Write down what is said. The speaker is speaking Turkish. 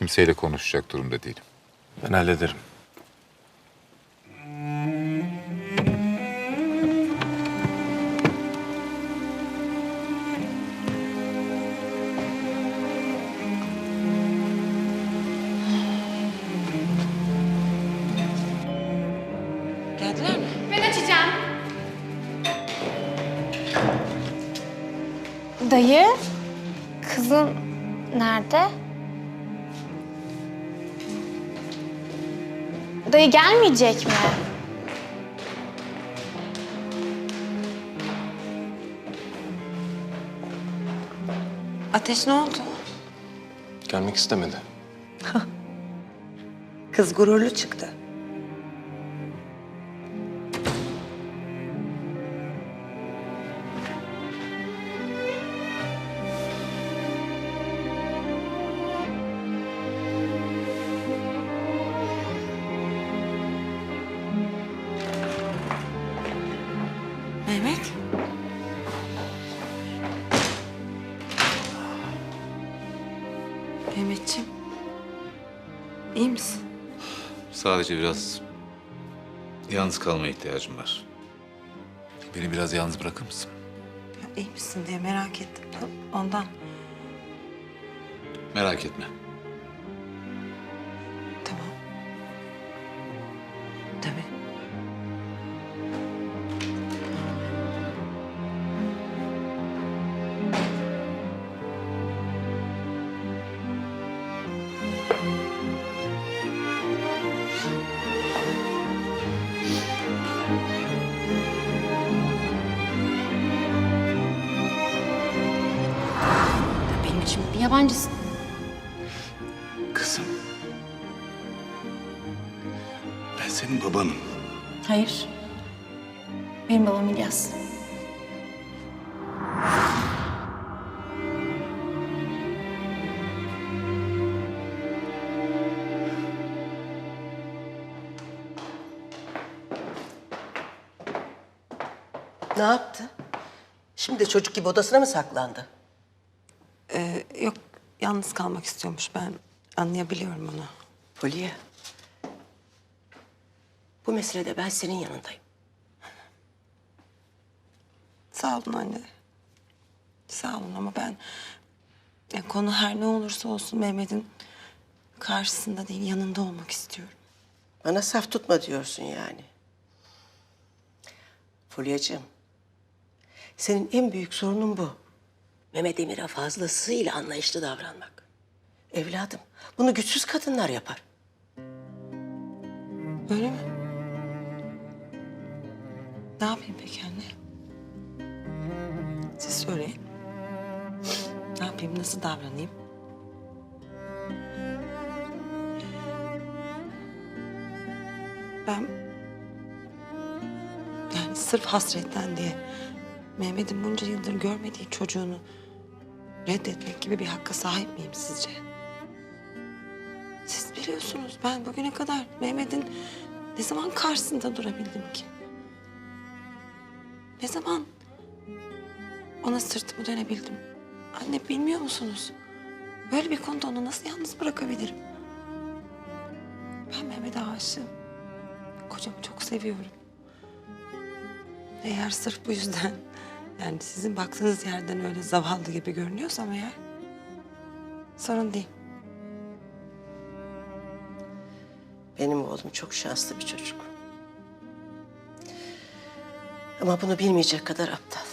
kimseyle konuşacak durumda değilim. Ben hallederim. Geldiler mi? Ben açacağım. Dayı, kızın nerede? Dayı gelmeyecek mi? Ateş ne oldu? Gelmek istemedi. Kız gururlu çıktı. Mehmetciğim. iyi misin? Sadece biraz yalnız kalmaya ihtiyacım var. Beni biraz yalnız bırakır mısın? Ya, iyi misin diye merak ettim. Ondan. Merak etme. Yabancısın. Kızım. Ben senin babanım. Hayır. Benim babam İlyas. Ne yaptı? Şimdi de çocuk gibi odasına mı saklandı? Yalnız kalmak istiyormuş. Ben anlayabiliyorum onu. Fulya. Bu meselede ben senin yanındayım. Sağ olun anne. Sağ olun ama ben... ya konu her ne olursa olsun Mehmet'in karşısında değil yanında olmak istiyorum. Bana saf tutma diyorsun yani. Fulya'cığım. Senin en büyük sorunun bu. Mehmet Emir'e fazlasıyla anlayışlı davranmak. Evladım, bunu güçsüz kadınlar yapar. Öyle mi? Ne yapayım peki anne? Siz söyleyin. Ne yapayım, nasıl davranayım? Ben... Yani sırf hasretten diye... Mehmet'in bunca yıldır görmediği çocuğunu... reddetmek gibi bir hakka sahip miyim sizce? Siz biliyorsunuz ben bugüne kadar Mehmet'in ne zaman karşısında durabildim ki? Ne zaman ona sırtımı dönebildim? Anne bilmiyor musunuz? Böyle bir konuda onu nasıl yalnız bırakabilirim? Ben Mehmet'e aşığım. Kocamı çok seviyorum. Eğer sırf bu yüzden yani sizin baktığınız yerden öyle zavallı gibi görünüyorsam eğer sorun değil. Benim oğlum çok şanslı bir çocuk. Ama bunu bilmeyecek kadar aptal.